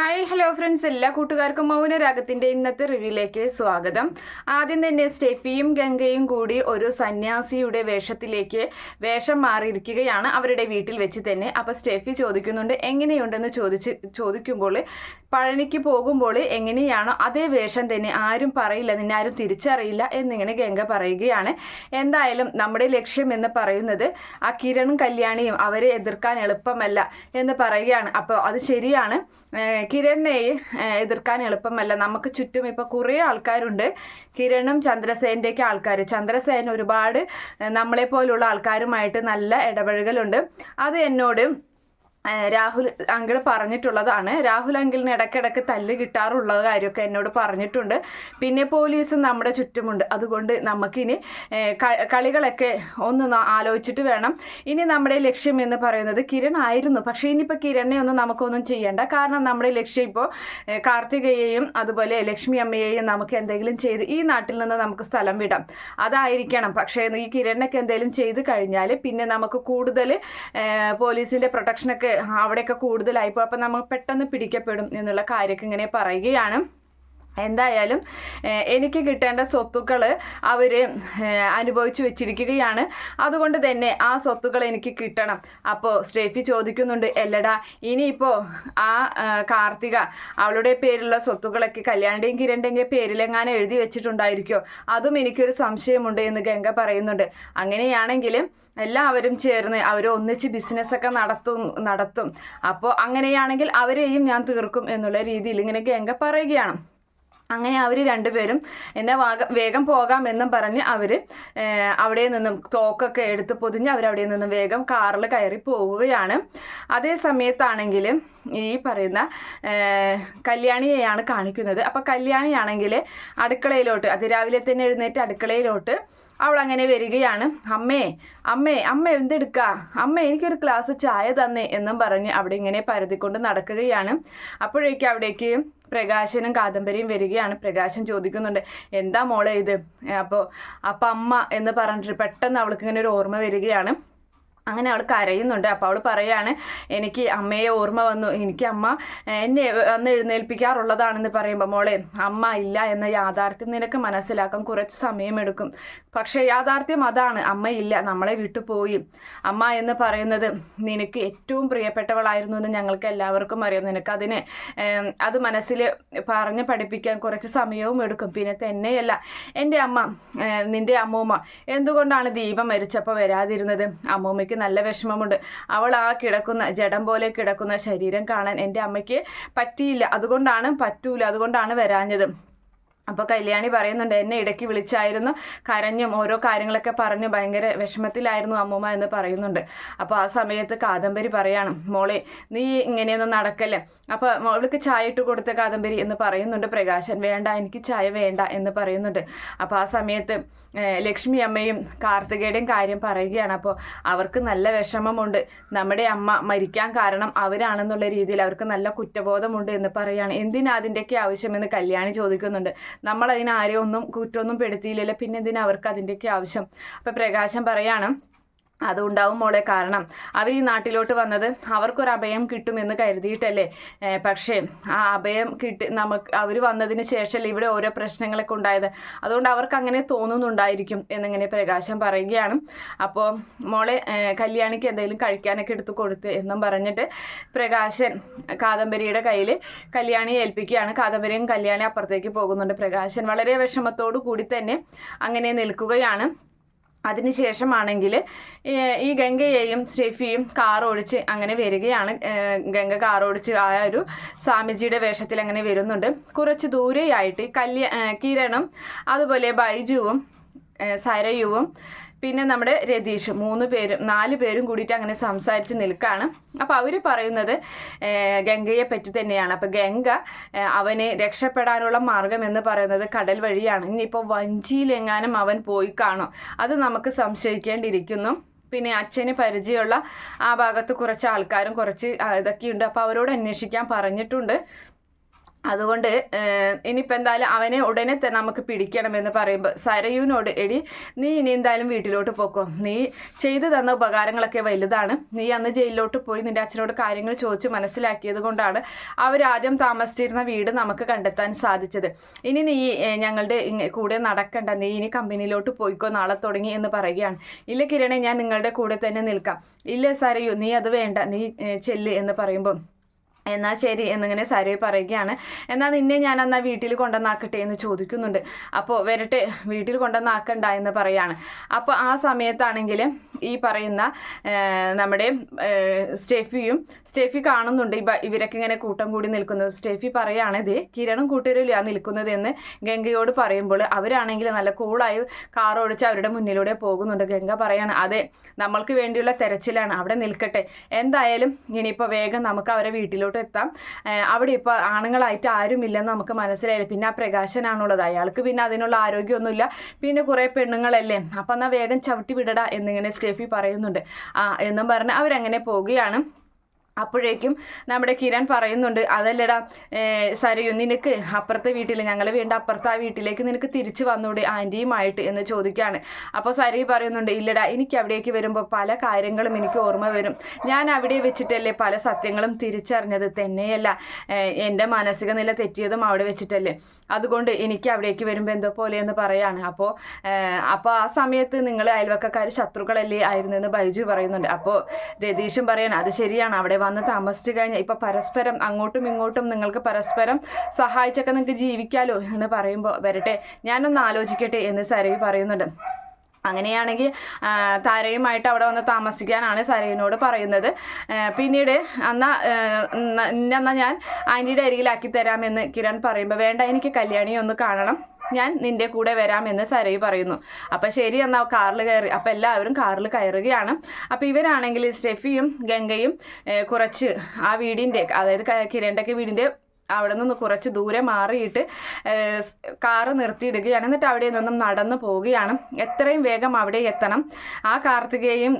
Hi hello friends എല്ലാ കൂട്ടുകാർക്കും മൗനരാഗത്തിന്റെ ഇന്നത്തെ റിവ്യൂലേക്ക് സ്വാഗതം. ആദ്യം തന്നെ സ്റ്റെഫിയും ഗംഗയും കൂടി ഒരു സന്യാസിയുടെ വേഷത്തിലേക്ക് വേഷം മാറിയിരിക്കുകയാണ് അവരുടെ വീട്ടിൽ വെച്ച് തന്നെ. അപ്പോൾ സ്റ്റെഫി ചോദിക്കുന്നുണ്ട് എങ്ങനെയുണ്ടെന്ന് ചോദിച്ച് ചോദിക്കുമ്പോൾ പഴനിക്ക് പോകുമ്പോൾ എങ്ങനെയാണോ അതേ വേഷം തന്നെ? ആരും പറയില്ല നിന്നെ ആരും തിരിച്ചറിയില്ല എന്നിങ്ങനെ ഗംഗ പറയുകയാണ്. എന്തായാലും നമ്മുടെ ലക്ഷ്യം എന്ന് പറയുന്നത് ആ കിരണും കല്യാണിയും അവരെ എതിർക്കാൻ എളുപ്പമല്ല എന്ന് പറയുകയാണ്. അപ്പോൾ അത് ശരിയാണ്. ഏഹ് കിരണിനെ ഏഹ് എതിർക്കാൻ എളുപ്പമല്ല. നമുക്ക് ചുറ്റും ഇപ്പൊ കുറേ ആൾക്കാരുണ്ട്. കിരണും ചന്ദ്രസേന്റെയൊക്കെ ആൾക്കാർ ചന്ദ്രസേൻ ഒരുപാട് നമ്മളെ പോലുള്ള ആൾക്കാരുമായിട്ട് നല്ല ഇടപഴകലുണ്ട്. അത് എന്നോട് രാഹുൽ അങ്കിൾ പറഞ്ഞിട്ടുള്ളതാണ്. രാഹുൽ അങ്കിളിന് ഇടയ്ക്കിടയ്ക്ക് തല്ല് കിട്ടാറുള്ള കാര്യമൊക്കെ എന്നോട് പറഞ്ഞിട്ടുണ്ട്. പിന്നെ പോലീസും നമ്മുടെ ചുറ്റുമുണ്ട്. അതുകൊണ്ട് നമുക്കിനി കളികളൊക്കെ ഒന്ന് ആലോചിച്ചിട്ട് വേണം. ഇനി നമ്മുടെ ലക്ഷ്യം എന്ന് പറയുന്നത് കിരൺ ആയിരുന്നു. പക്ഷേ ഇനിയിപ്പോൾ കിരണിനെ ഒന്നും നമുക്കൊന്നും ചെയ്യണ്ട. കാരണം നമ്മുടെ ലക്ഷ്യം ഇപ്പോൾ കാർത്തികയെയും അതുപോലെ ലക്ഷ്മി അമ്മയെയും നമുക്ക് എന്തെങ്കിലും ചെയ്ത് ഈ നാട്ടിൽ നിന്ന് നമുക്ക് സ്ഥലം വിടാം. അതായിരിക്കണം. പക്ഷേ ഈ കിരണിനൊക്കെ എന്തെങ്കിലും ചെയ്ത് കഴിഞ്ഞാൽ പിന്നെ നമുക്ക് കൂടുതൽ പോലീസിന്റെ പ്രൊട്ടക്ഷനൊക്കെ അവിടെയൊക്കെ കൂടുതലായിപ്പോൾ അപ്പം നമ്മൾ പെട്ടെന്ന് പിടിക്കപ്പെടും എന്നുള്ള കാര്യമൊക്കെ ഇങ്ങനെ പറയുകയാണ്. എന്തായാലും എനിക്ക് കിട്ടേണ്ട സ്വത്തുക്കൾ അവർ അനുഭവിച്ചു വെച്ചിരിക്കുകയാണ്. അതുകൊണ്ട് തന്നെ ആ സ്വത്തുക്കൾ എനിക്ക് കിട്ടണം. അപ്പോൾ സ്റ്റേഫി ചോദിക്കുന്നുണ്ട് എല്ലടാ ഇനിയിപ്പോൾ ആ കാർത്തിക അവളുടെ പേരിലുള്ള സ്വത്തുക്കളൊക്കെ കല്യാണിന്റെയും കിരണിന്റെയും പേരിലെങ്ങാനും എഴുതി വെച്ചിട്ടുണ്ടായിരിക്കോ? അതും എനിക്കൊരു സംശയമുണ്ട് എന്ന് ഗംഗ പറയുന്നുണ്ട്. അങ്ങനെയാണെങ്കിൽ എല്ലാവരും ചേർന്ന് അവർ ഒന്നിച്ച് ബിസിനസ്സൊക്കെ നടത്തും നടത്തും. അപ്പോൾ അങ്ങനെയാണെങ്കിൽ അവരെയും ഞാൻ തീർക്കും എന്നുള്ള രീതിയിൽ ഇങ്ങനെ ഗംഗ പറയുകയാണ്. അങ്ങനെ അവർ രണ്ടുപേരും എന്നെ വാഗ വേഗം പോകാമെന്നും പറഞ്ഞ് അവർ അവിടെ നിന്നും തോക്കൊക്കെ എടുത്ത് പൊതിഞ്ഞ് അവരവിടെ നിന്നും വേഗം കാറിൽ കയറി പോവുകയാണ്. അതേ സമയത്താണെങ്കിൽ ഈ പറയുന്ന കല്യാണിയെയാണ് കാണിക്കുന്നത്. അപ്പോൾ കല്യാണിയാണെങ്കിൽ അടുക്കളയിലോട്ട് അതിരാവിലെ തന്നെ എഴുന്നേറ്റ് അടുക്കളയിലോട്ട് അവൾ അങ്ങനെ വരികയാണ്. അമ്മേ അമ്മേ അമ്മ എന്തെടുക്ക? അമ്മ എനിക്കൊരു ഗ്ലാസ് ചായ തന്നേ എന്നും പറഞ്ഞ് അവിടെ ഇങ്ങനെ പരതിക്കൊണ്ട് നടക്കുകയാണ്. അപ്പോഴേക്കും അവിടേക്ക് പ്രകാശനും കാദംബരിയും വരികയാണ്. പ്രകാശൻ ചോദിക്കുന്നുണ്ട് എന്താ മോളെ ഇത്? അപ്പോൾ അപ്പം അമ്മ എന്ന് പറഞ്ഞിട്ട് പെട്ടെന്ന് അവൾക്ക് ഇങ്ങനെ ഒരു ഓർമ്മ വരികയാണ്. അങ്ങനെ അവൾ കരയുന്നുണ്ട്. അപ്പോൾ അവൾ പറയുകയാണ് എനിക്ക് അമ്മയെ ഓർമ്മ വന്നു. എനിക്ക് അമ്മ എന്നെ വന്ന് എഴുന്നേൽപ്പിക്കാറുള്ളതാണെന്ന് പറയുമ്പോൾ മോളെ അമ്മ ഇല്ല എന്ന യാഥാർത്ഥ്യം നിനക്ക് മനസ്സിലാക്കാൻ കുറച്ച് സമയമെടുക്കും പക്ഷേ യാഥാർത്ഥ്യം അതാണ്. അമ്മയില്ല നമ്മളെ വിട്ടുപോയി അമ്മ എന്ന് പറയുന്നത് നിനക്ക് ഏറ്റവും പ്രിയപ്പെട്ടവളായിരുന്നു എന്ന് ഞങ്ങൾക്ക് എല്ലാവർക്കും അറിയാം. നിനക്കതിന് അത് മനസ്സിൽ പറഞ്ഞ് പഠിപ്പിക്കാൻ കുറച്ച് സമയവും എടുക്കും. പിന്നെ തന്നെയല്ല എന്റെ അമ്മ നിന്റെ അമ്മൂമ്മ എന്തുകൊണ്ടാണ് ദീപം മരിച്ചപ്പോൾ വരാതിരുന്നത്? അമ്മൂമ്മയ്ക്ക് നല്ല വിഷമമുണ്ട്. അവൾ ആ കിടക്കുന്ന ജഡം പോലെ കിടക്കുന്ന ശരീരം കാണാൻ എന്റെ അമ്മയ്ക്ക് പറ്റിയില്ല. അതുകൊണ്ടാണ് പറ്റൂല. അതുകൊണ്ടാണ് വരാഞ്ഞത്. അപ്പോൾ കല്യാണി പറയുന്നുണ്ട് എന്നെ ഇടയ്ക്ക് വിളിച്ചായിരുന്നു. കരഞ്ഞും ഓരോ കാര്യങ്ങളൊക്കെ പറഞ്ഞ് ഭയങ്കര വിഷമത്തിലായിരുന്നു അമ്മൂമ്മ എന്ന് പറയുന്നുണ്ട്. അപ്പോൾ ആ സമയത്ത് കാദംബരി പറയാണ് മോളെ നീ ഇങ്ങനെയൊന്നും നടക്കല്ലേ? അപ്പോൾ മോൾക്ക് ചായ ഇട്ട് കൊടുത്ത കാദംബരി എന്ന് പറയുന്നുണ്ട് പ്രകാശൻ. വേണ്ട എനിക്ക് ചായ വേണ്ട എന്ന് പറയുന്നുണ്ട്. അപ്പോൾ ആ സമയത്ത് ലക്ഷ്മി അമ്മയും കാർത്തികയുടെയും കാര്യം പറയുകയാണ്. അപ്പോൾ അവർക്ക് നല്ല വിഷമമുണ്ട്. നമ്മുടെ അമ്മ മരിക്കാൻ കാരണം അവരാണെന്നുള്ള രീതിയിൽ അവർക്ക് നല്ല കുറ്റബോധമുണ്ട് എന്ന് പറയുകയാണ് എന്തിനാ അതിന്റെയൊക്കെ ആവശ്യമെന്ന് കല്യാണി ചോദിക്കുന്നുണ്ട്. ഒന്നും കുറ്റമൊന്നും പെടുത്തിയില്ലല്ലോ. പിന്നെ എന്തിനാ അവർക്ക് അതിന്റെയൊക്കെ ആവശ്യം? അപ്പം പ്രകാശം പറയാണ് അതുണ്ടാവും മോളെ. കാരണം അവർ ഈ നാട്ടിലോട്ട് വന്നത് അവർക്കൊരു അഭയം കിട്ടുമെന്ന് കരുതിയിട്ടല്ലേ? പക്ഷേ ആ അഭയം കിട്ടി നമുക്ക് അവർ വന്നതിന് ശേഷമല്ലേ ഇവിടെ ഓരോ പ്രശ്നങ്ങളൊക്കെ ഉണ്ടായത്. അതുകൊണ്ട് അവർക്ക് അങ്ങനെ തോന്നുന്നുണ്ടായിരിക്കും എന്നിങ്ങനെ പ്രകാശം പറയുകയാണ്. അപ്പോൾ മോളെ കല്യാണിക്ക് എന്തെങ്കിലും കഴിക്കാനൊക്കെ എടുത്തു കൊടുത്ത് എന്നും പറഞ്ഞിട്ട് പ്രകാശൻ കാദംബരിയുടെ കയ്യിൽ കല്യാണിയെ ഏൽപ്പിക്കുകയാണ്. കാദംബരിയും കല്യാണി അപ്പുറത്തേക്ക് പോകുന്നുണ്ട്. പ്രകാശൻ വളരെ വിഷമത്തോടു കൂടി തന്നെ അങ്ങനെ നിൽക്കുകയാണ്. അതിനുശേഷമാണെങ്കിൽ ഈ ഗംഗയെയും സ്റ്റെഫിയും കാർ ഓടിച്ച് അങ്ങനെ വരികയാണ്. ഗംഗ കാർ ഓടിച്ച് ആ ഒരു സ്വാമിജിയുടെ വേഷത്തിൽ അങ്ങനെ വരുന്നുണ്ട്. കുറച്ച് ദൂരെയായിട്ട് കല്യ കിരണം അതുപോലെ ബൈജുവും സരയുവും പിന്നെ നമ്മുടെ രതീഷ് മൂന്ന് പേരും നാല് പേരും കൂടിയിട്ട് അങ്ങനെ സംസാരിച്ച് നിൽക്കുകയാണ് അപ്പോൾ അവർ പറയുന്നത് ഗംഗയെ പറ്റി തന്നെയാണ്. അപ്പോൾ ഗംഗ അവനെ രക്ഷപ്പെടാനുള്ള മാർഗം എന്ന് പറയുന്നത് കടൽ വഴിയാണ്. ഇനിയിപ്പോൾ വഞ്ചിയിലെങ്ങാനും അവൻ പോയി കാണും. അത് നമുക്ക് സംശയിക്കേണ്ടിയിരിക്കുന്നു. പിന്നെ അച്ഛന് പരിചയമുള്ള ആ ഭാഗത്ത് കുറച്ച് ആൾക്കാരും കുറച്ച് ഇതൊക്കെയുണ്ട്. അപ്പോൾ അവരോട് അന്വേഷിക്കാൻ പറഞ്ഞിട്ടുണ്ട്. അതുകൊണ്ട് ഇനിയിപ്പോൾ എന്തായാലും അവനെ ഉടനെ തന്നെ നമുക്ക് പിടിക്കണമെന്ന് പറയുമ്പോൾ സരയുവിനോട് എടി നീ ഇനി എന്തായാലും വീട്ടിലോട്ട് പോക്കോ. നീ ചെയ്തു തന്ന ഉപകാരങ്ങളൊക്കെ വലുതാണ്. നീ അന്ന് ജയിലിലോട്ട് പോയി നിന്റെ അച്ഛനോട് കാര്യങ്ങൾ ചോദിച്ച് മനസ്സിലാക്കിയത് കൊണ്ടാണ് അവരാദ്യം താമസിച്ചിരുന്ന വീട് നമുക്ക് കണ്ടെത്താൻ സാധിച്ചത്. ഇനി നീ ഞങ്ങളുടെ കൂടെ നടക്കണ്ട. നീ ഇനി കമ്പനിയിലോട്ട് പോയിക്കോ നാളെ തുടങ്ങി എന്ന് പറയുകയാണ്. ഇല്ല കിരണേ ഞാൻ നിങ്ങളുടെ കൂടെ തന്നെ നിൽക്കാം. ഇല്ല സരയു നീ അത് വേണ്ട. നീ ചെല്ല് എന്ന് പറയുമ്പോൾ എന്നാൽ ശരി എന്നിങ്ങനെ സരയു പറയുകയാണ്. എന്നാൽ നിന്നെ ഞാൻ എന്നാൽ വീട്ടിൽ കൊണ്ടുവന്നാക്കട്ടെ എന്ന് ചോദിക്കുന്നുണ്ട്. അപ്പോൾ വരട്ടെ വീട്ടിൽ കൊണ്ടുവന്നാക്കണ്ട എന്ന് പറയാണ്. അപ്പോൾ ആ സമയത്താണെങ്കിൽ ഈ പറയുന്ന നമ്മുടെ സ്റ്റെഫിയും സ്റ്റെഫി കാണുന്നുണ്ട്. ഇവരൊക്കെ ഇങ്ങനെ കൂട്ടം കൂടി നിൽക്കുന്നത് സ്റ്റെഫി പറയുകയാണിത് കിരണും കൂട്ടരില്ല നിൽക്കുന്നത് എന്ന് ഗംഗയോട് പറയുമ്പോൾ അവരാണെങ്കിൽ നല്ല കൂളായി കാർ ഓടിച്ച് അവരുടെ മുന്നിലൂടെ പോകുന്നുണ്ട്. ഗംഗ പറയാണ് അതെ നമ്മൾക്ക് വേണ്ടിയുള്ള തെരച്ചിലാണ്. അവിടെ നിൽക്കട്ടെ. എന്തായാലും ഇനിയിപ്പോൾ വേഗം നമുക്ക് അവരെ വീട്ടിലോട്ട് എത്താം. ഏഹ് അവിടെ ഇപ്പോൾ ആണുങ്ങളായിട്ട് ആരുമില്ലെന്ന് നമുക്ക് മനസ്സിലായില്ല. പിന്നെ ആ പ്രകാശനാണുള്ളത്. അയാൾക്ക് പിന്നെ അതിനുള്ള ആരോഗ്യമൊന്നുമില്ല. പിന്നെ കുറേ പെണ്ണുങ്ങളല്ലേ? അപ്പം എന്നാൽ വേഗം ചവിട്ടി വിടടാ എന്നിങ്ങനെ സ്റ്റെഫി പറയുന്നുണ്ട്. ആ എന്നും പറഞ്ഞ് അവരങ്ങനെ പോവുകയാണ്. അപ്പോഴേക്കും നമ്മുടെ കിരൺ പറയുന്നുണ്ട് അതല്ലടാ സരയു നിനക്ക് അപ്പുറത്തെ വീട്ടിൽ ഞങ്ങൾ വീണ്ട അപ്പുറത്തെ ആ വീട്ടിലേക്ക് നിനക്ക് തിരിച്ചു വന്നൂടെ ആന്റിയുമായിട്ട് എന്ന് ചോദിക്കുകയാണ്. അപ്പോൾ സരയു പറയുന്നുണ്ട് ഇല്ലടാ എനിക്ക് അവിടേക്ക് വരുമ്പോൾ പല കാര്യങ്ങളും എനിക്ക് ഓർമ്മ വരും. ഞാൻ അവിടെ വെച്ചിട്ടല്ലേ പല സത്യങ്ങളും തിരിച്ചറിഞ്ഞത്? തന്നെയല്ല എന്റെ മാനസിക നില തെറ്റിയതും അവിടെ വെച്ചിട്ടല്ലേ. അതുകൊണ്ട് എനിക്ക് അവിടേക്ക് വരുമ്പോൾ എന്തോ പോലെ എന്ന് പറയാണ്. അപ്പോൾ അപ്പോൾ ആ സമയത്ത് നിങ്ങൾ അയൽവക്കക്കാർ ശത്രുക്കളല്ലേ ആയിരുന്നെന്ന് ബൈജു പറയുന്നുണ്ട്. അപ്പോൾ രതീഷും പറയാണ് അത് ശരിയാണ് അവിടെ വന്ന് താമസിച്ചു കഴിഞ്ഞാൽ ഇപ്പം പരസ്പരം അങ്ങോട്ടും ഇങ്ങോട്ടും നിങ്ങൾക്ക് പരസ്പരം സഹായിച്ചൊക്കെ നിങ്ങൾക്ക് ജീവിക്കാലോ എന്ന് പറയുമ്പോൾ വരട്ടെ ഞാനൊന്ന് ആലോചിക്കട്ടെ എന്ന് സരവി പറയുന്നുണ്ട്. അങ്ങനെയാണെങ്കിൽ താരയുമായിട്ട് അവിടെ വന്ന് താമസിക്കാനാണ് സരയിനോട് പറയുന്നത്. പിന്നീട് അന്നാ എന്നാ ഞാൻ ആന്റിയുടെ അരികിലാക്കി തരാമെന്ന് കിരൺ പറയുമ്പോൾ വേണ്ട എനിക്ക് കല്യാണി ഒന്ന് കാണണം. ഞാൻ നിന്റെ കൂടെ വരാമെന്ന് സരയി പറയുന്നു. അപ്പം ശരി എന്നാൽ കാറിൽ കയറി. അപ്പം എല്ലാവരും കാറിൽ കയറുകയാണ്. അപ്പം ഇവരാണെങ്കിൽ സ്റ്റെഫിയും ഗംഗയും കുറച്ച് ആ വീടിന്റെ അതായത് കിരണ്ടൊക്കെ വീടിന്റെ അവിടെ നിന്ന് കുറച്ച് ദൂരെ മാറിയിട്ട് കാറ് നിർത്തിയിടുകയാണ്. എന്നിട്ട് അവിടെ നിന്നും നടന്നു പോവുകയാണ്. എത്രയും വേഗം അവിടെ എത്തണം. ആ കാർത്തികയും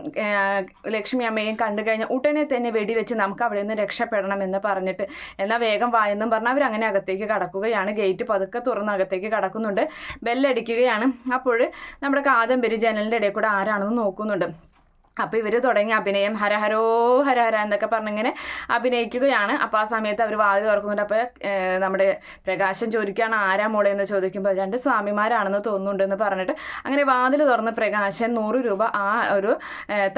ലക്ഷ്മി അമ്മയും കണ്ടു കഴിഞ്ഞാൽ ഉടനെ തന്നെ വെടിവെച്ച് നമുക്ക് അവിടെ നിന്ന് രക്ഷപ്പെടണം എന്ന് പറഞ്ഞിട്ട് എന്നാൽ വേഗം വായെന്നും പറഞ്ഞ് അവരങ്ങനെ അകത്തേക്ക് കടക്കുകയാണ്. ഗേറ്റ് പതുക്കെ തുറന്ന് അകത്തേക്ക് കടക്കുന്നുണ്ട്. ബെല്ലടിക്കുകയാണ്. അപ്പോൾ നമ്മുടെ കാദംബരി ജനലിന്റെ ഇടയിൽ കൂടെ ആരാണെന്ന് നോക്കുന്നുണ്ട്. അപ്പോൾ ഇവർ തുടങ്ങി അഭിനയം ഹരഹരോ ഹരഹര എന്നൊക്കെ പറഞ്ഞിങ്ങനെ അഭിനയിക്കുകയാണ്. അപ്പോൾ ആ സമയത്ത് അവർ വാതിൽ തുറക്കുന്നുണ്ട്. അപ്പോൾ നമ്മുടെ പ്രകാശം ചോദിക്കുകയാണ് ആരാ മോളെ? എന്ന് ചോദിക്കുമ്പോൾ രണ്ട് സ്വാമിമാരാണെന്ന് തോന്നുന്നുണ്ടെന്ന് പറഞ്ഞിട്ട് അങ്ങനെ വാതിൽ തുറന്ന് പ്രകാശൻ നൂറ് രൂപ ആ ഒരു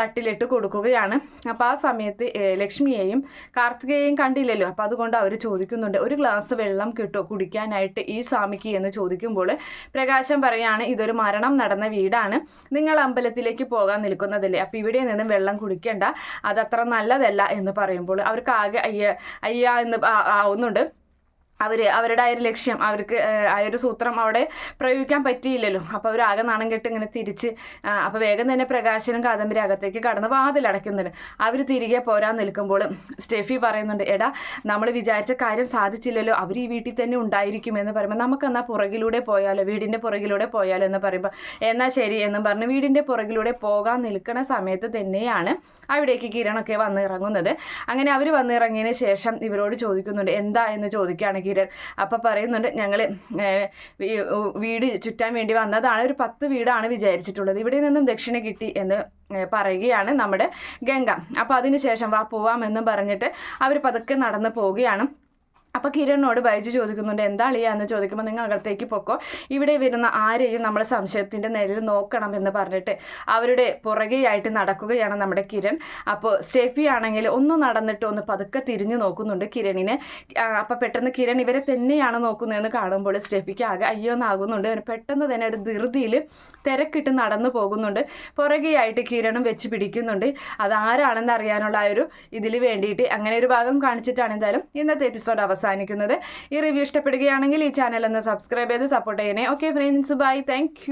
തട്ടിലിട്ട് കൊടുക്കുകയാണ്. അപ്പോൾ ആ സമയത്ത് ലക്ഷ്മിയെയും കാർത്തികയെയും കണ്ടില്ലല്ലോ. അപ്പോൾ അതുകൊണ്ട് അവർ ചോദിക്കുന്നുണ്ട് ഒരു ഗ്ലാസ് വെള്ളം കിട്ടുമോ കുടിക്കാനായിട്ട് ഈ സ്വാമിക്ക്? എന്ന് ചോദിക്കുമ്പോൾ പ്രകാശം പറയാണ് ഇതൊരു മരണം നടന്ന വീടാണ്. നിങ്ങൾ അമ്പലത്തിലേക്ക് പോകാൻ നിൽക്കുന്നതല്ലേ? അപ്പോൾ ഇവിടെ നിന്നും വെള്ളം കുടിക്കേണ്ട അതത്ര നല്ലതല്ല എന്ന് പറയുമ്പോൾ അവർക്ക് ആകെ അയ്യ അയ്യ എന്ന് ആവുന്നുണ്ട്. അവർ അവരുടെ ആ ഒരു ലക്ഷ്യം അവർക്ക് ആ ഒരു സൂത്രം അവിടെ പ്രയോഗിക്കാൻ പറ്റിയില്ലല്ലോ. അപ്പോൾ അവർ ആകെ നാണം കെട്ട് ഇങ്ങനെ തിരിച്ച് അപ്പോൾ വേഗം തന്നെ പ്രകാശനും കാദംബരി അകത്തേക്ക് കടന്ന് വാതിലടയ്ക്കുന്നുണ്ട് അവർ തിരികെ പോരാൻ നിൽക്കുമ്പോൾ സ്റ്റെഫി പറയുന്നുണ്ട് എടാ നമ്മൾ വിചാരിച്ച കാര്യം സാധിച്ചില്ലല്ലോ. അവർ ഈ വീട്ടിൽ തന്നെ ഉണ്ടായിരിക്കും എന്ന് പറയുമ്പോൾ നമുക്കെന്നാൽ പുറകിലൂടെ പോയാലോ? വീടിന്റെ പുറകിലൂടെ പോയാലോ എന്ന് പറയുമ്പോൾ എന്നാൽ ശരി എന്നും പറഞ്ഞ് വീടിന്റെ പുറകിലൂടെ പോകാൻ നിൽക്കുന്ന സമയത്ത് തന്നെയാണ് അവിടേക്ക് കിരണൊക്കെ വന്നിറങ്ങുന്നത്. അങ്ങനെ അവർ വന്നിറങ്ങിയതിന് ശേഷം ഇവരോട് ചോദിക്കുന്നുണ്ട് എന്താ? എന്ന് ചോദിക്കുകയാണ് കിരൺ അപ്പം പറയുന്നുണ്ട് ഞങ്ങൾ വീട് ചുറ്റാൻ വേണ്ടി വന്നതാണ് ഒരു പത്ത് വീടാണ് വിചാരിച്ചിട്ടുള്ളത്. ഇവിടെ നിന്നും ദക്ഷിണ കിട്ടി എന്ന് പറയുകയാണ് നമ്മുടെ ഗംഗ. അപ്പോൾ അതിനുശേഷം വാ പോവാം പോവാമെന്നും പറഞ്ഞിട്ട് അവർ പതുക്കെ നടന്ന് പോവുകയാണ്. അപ്പോൾ കിരണിനോട് ബൈജു ചോദിക്കുന്നുണ്ട് എന്താ അളിയാന്ന് ചോദിക്കുമ്പോൾ നിങ്ങൾ അകത്തേക്ക് പൊക്കോ. ഇവിടെ വരുന്ന ആരെയും നമ്മൾ സംശയത്തിന്റെ നിഴലിൽ നോക്കണം എന്ന് പറഞ്ഞിട്ട് അവരുടെ പുറകെയായിട്ട് നടക്കുകയാണ് നമ്മുടെ കിരൺ. അപ്പോൾ സ്റ്റെഫി ആണെങ്കിൽ ഒന്ന് നടന്നിട്ട് ഒന്ന് പതുക്കെ തിരിഞ്ഞു നോക്കുന്നുണ്ട് കിരണിനെ. അപ്പോൾ പെട്ടെന്ന് കിരൺ ഇവരെ തന്നെയാണ് നോക്കുന്നതെന്ന് കാണുമ്പോൾ സ്റ്റെഫിക്ക് ആകെ അയ്യോ എന്നാകുന്നുണ്ട്. പെട്ടെന്ന് തന്നെ ഒരു ധൃതിയിൽ തിരക്കിട്ട് നടന്നു പോകുന്നുണ്ട്. പുറകെയായിട്ട് കിരണും വെച്ച് പിടിക്കുന്നുണ്ട്. അതാരാണെന്ന് അറിയാനുള്ള ആ ഒരു ഇതിൽ വേണ്ടിയിട്ട് അങ്ങനെ ഒരു ഭാഗം കാണിച്ചിട്ടാണ് എന്തായാലും ഇന്നത്തെ എപ്പിസോഡ് അവസാനിക്കുന്നത്. ഈ റിവ്യൂ ഇഷ്ടപ്പെടുകയാണെങ്കിൽ ഈ ചാനൽ ഒന്ന് സബ്സ്ക്രൈബ് ചെയ്ത് സപ്പോർട്ട് ചെയ്യണേ. Okay friends bye thank